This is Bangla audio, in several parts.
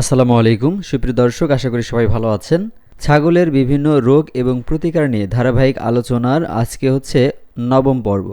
আসসালামু আলাইকুম। সুপ্রিয় দর্শক, আশা করি সবাই ভালো আছেন। ছাগলের বিভিন্ন রোগ এবং প্রতিকার নিয়ে ধারাবাহিক আলোচনার আজকে হচ্ছে নবম পর্ব।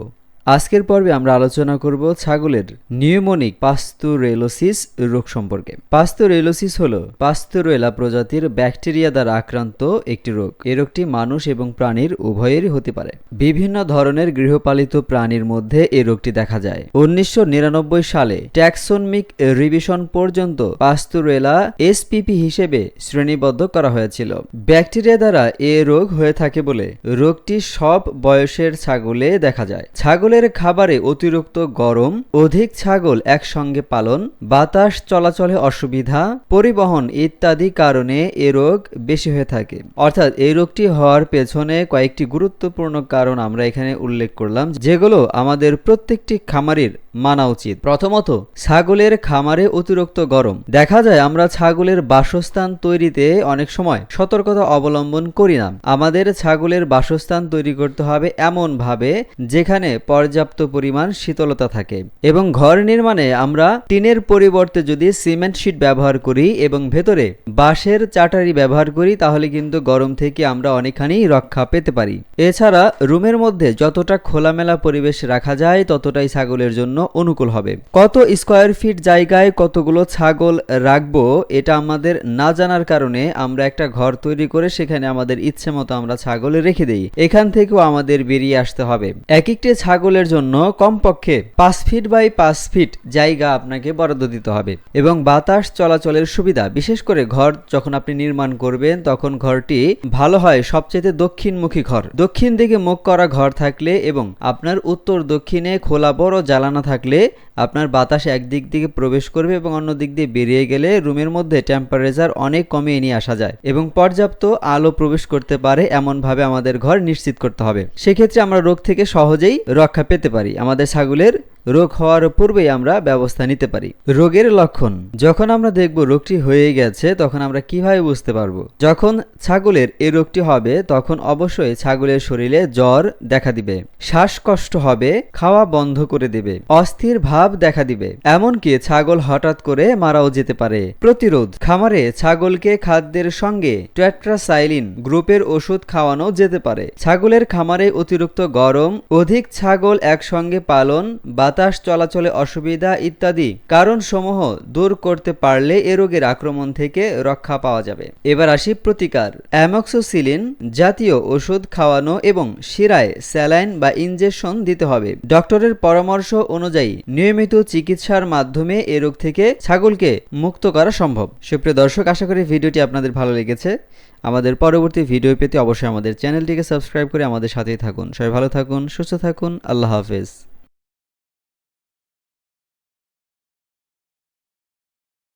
আজকের পর্বে আমরা আলোচনা করব ছাগলের নিউমোনিক পাস্তুরেলোসিস রোগ সম্পর্কে। পাস্তুরেলোসিস হল পাস্তুরেলা প্রজাতির ব্যাকটেরিয়া দ্বারা আক্রান্ত একটি রোগ। এই রোগটি মানুষ এবং প্রাণীর উভয়েরই হতে পারে। বিভিন্ন ধরনের গৃহপালিত প্রাণীর মধ্যে এই রোগটি দেখা যায়। উনিশশো নিরানব্বই সালে ট্যাক্সোনমিক রিভিশন পর্যন্ত পাস্তুরেলা এসপিপি হিসেবে শ্রেণীবদ্ধ করা হয়েছিল। ব্যাকটেরিয়া দ্বারা এ রোগ হয়ে থাকে বলে রোগটি সব বয়সের ছাগলে দেখা যায়। ছাগলের খাবারে অতিরিক্ত গরম, অধিক ছাগল একসঙ্গে পালন, বাতাস চলাচলে অসুবিধা, পরিবহন ইত্যাদি কারণে এ রোগ বেশি হয়ে থাকে। অর্থাৎ এই রোগটি হওয়ার পেছনে কয়েকটি গুরুত্বপূর্ণ কারণ আমরা এখানে উল্লেখ করলাম, যেগুলো আমাদের প্রত্যেকটি খামারির মানা উচিত। প্রথমত, ছাগলের খামারে অতিরিক্ত গরম। দেখা যায় আমরা ছাগলের বাসস্থান তৈরিতে অনেক সময় সতর্কতা অবলম্বন করি না। আমাদের ছাগলের বাসস্থান তৈরি করতে হবে এমন ভাবে যেখানে পর্যাপ্ত পরিমাণ শীতলতা থাকে এবং ঘর নির্মাণে আমরা টিনের পরিবর্তে যদি সিমেন্ট শিট ব্যবহার করি এবং ভেতরে বাঁশের চাটারি ব্যবহার করি, তাহলে কিন্তু গরম থেকে আমরা অনেকখানি রক্ষা পেতে পারি। এছাড়া রুমের মধ্যে যতটা খোলামেলা পরিবেশ রাখা যায়, ততটাই ছাগলের জন্য অনুকূল হবে। কত স্কোয়ার ফিট জায়গায় কতগুলো ছাগল রাখব, এটা আমাদের না জানার কারণে আমরা একটা ঘর তৈরি করে সেখানে আমাদের ইচ্ছে মতো আমরা ছাগল রেখে দেই। এখান থেকেও আমাদের বেরিয়ে আসতে হবে। এক একটি ছাগলের জন্য কমপক্ষে পাঁচ ফিট বাই পাঁচ ফিট জায়গা আপনাকে বরাদ্দ দিতে হবে এবং বাতাস চলাচলের সুবিধা। বিশেষ করে ঘর যখন আপনি নির্মাণ করবেন, তখন ঘরটি ভালো হয় সবচেয়ে দক্ষিণমুখী ঘর। দক্ষিণ দিকে মুখ করা ঘর থাকলে এবং আপনার উত্তর দক্ষিণে খোলা বড় জ্বালানা থাকলে আপনার বাতাস একদিক দিকে প্রবেশ করবে এবং অন্য দিক দিয়ে বেরিয়ে গেলে রুমের মধ্যে টেম্পারেচার অনেক কমিয়ে নিয়ে আসা যায় এবং পর্যাপ্ত আলো প্রবেশ করতে পারে এমনভাবে আমাদের ঘর নিশ্চিত করতে হবে। সেক্ষেত্রে আমরা রোগ থেকে সহজেই রক্ষা পেতে পারি। আমাদের ছাগলের রোগ হওয়ার পূর্বেই আমরা ব্যবস্থা নিতে পারি। রোগের লক্ষণ। যখন আমরা দেখব রোগটি হয়ে গেছে, তখন আমরা কীভাবে বুঝতে পারব? যখন ছাগলের এই রোগটি হবে, তখন অবশ্যই ছাগলের শরীরে জ্বর দেখা দিবে, শ্বাসকষ্ট হবে, খাওয়া বন্ধ করে দেবে, অস্থির ভাব দেখা দিবে। এমনকি ছাগল হঠাৎ করে মারাও যেতে পারে। প্রতিরোধ। খামারে ছাগলকে খাদ্যের সঙ্গে ট্যাট্রাসাইলিন গ্রুপের ওষুধ খাওয়ানো যেতে পারে। ছাগলের খামারে অতিরিক্ত গরম, অধিক ছাগল একসঙ্গে পালন বাতাস, চলাচলে অসুবিধা ইত্যাদি। কারণসমূহ দূর করতে পারলে এ রোগের আক্রমণ থেকে রক্ষা পাওয়া যাবে। এবার আসি প্রতিকার। অ্যামক্সোসিলিন জাতীয় ওষুধ খাওয়ানো এবং শিরায় স্যালাইন বা ইনজেকশন দিতে হবে। ডক্টরের পরামর্শ অনুযায়ী নিয়মিত চিকিৎসার মাধ্যমে এ রোগ থেকে ছাগলকে মুক্ত করা সম্ভব। সুপ্রিয় দর্শক, আশা করি ভিডিওটি আপনাদের ভালো লেগেছে। আমাদের পরবর্তী ভিডিও পেতে অবশ্যই আমাদের চ্যানেলটিকে সাবস্ক্রাইব করে আমাদের সাথেই থাকুন। সবাই ভালো থাকুন, সুস্থ থাকুন। আল্লাহ হাফেজ।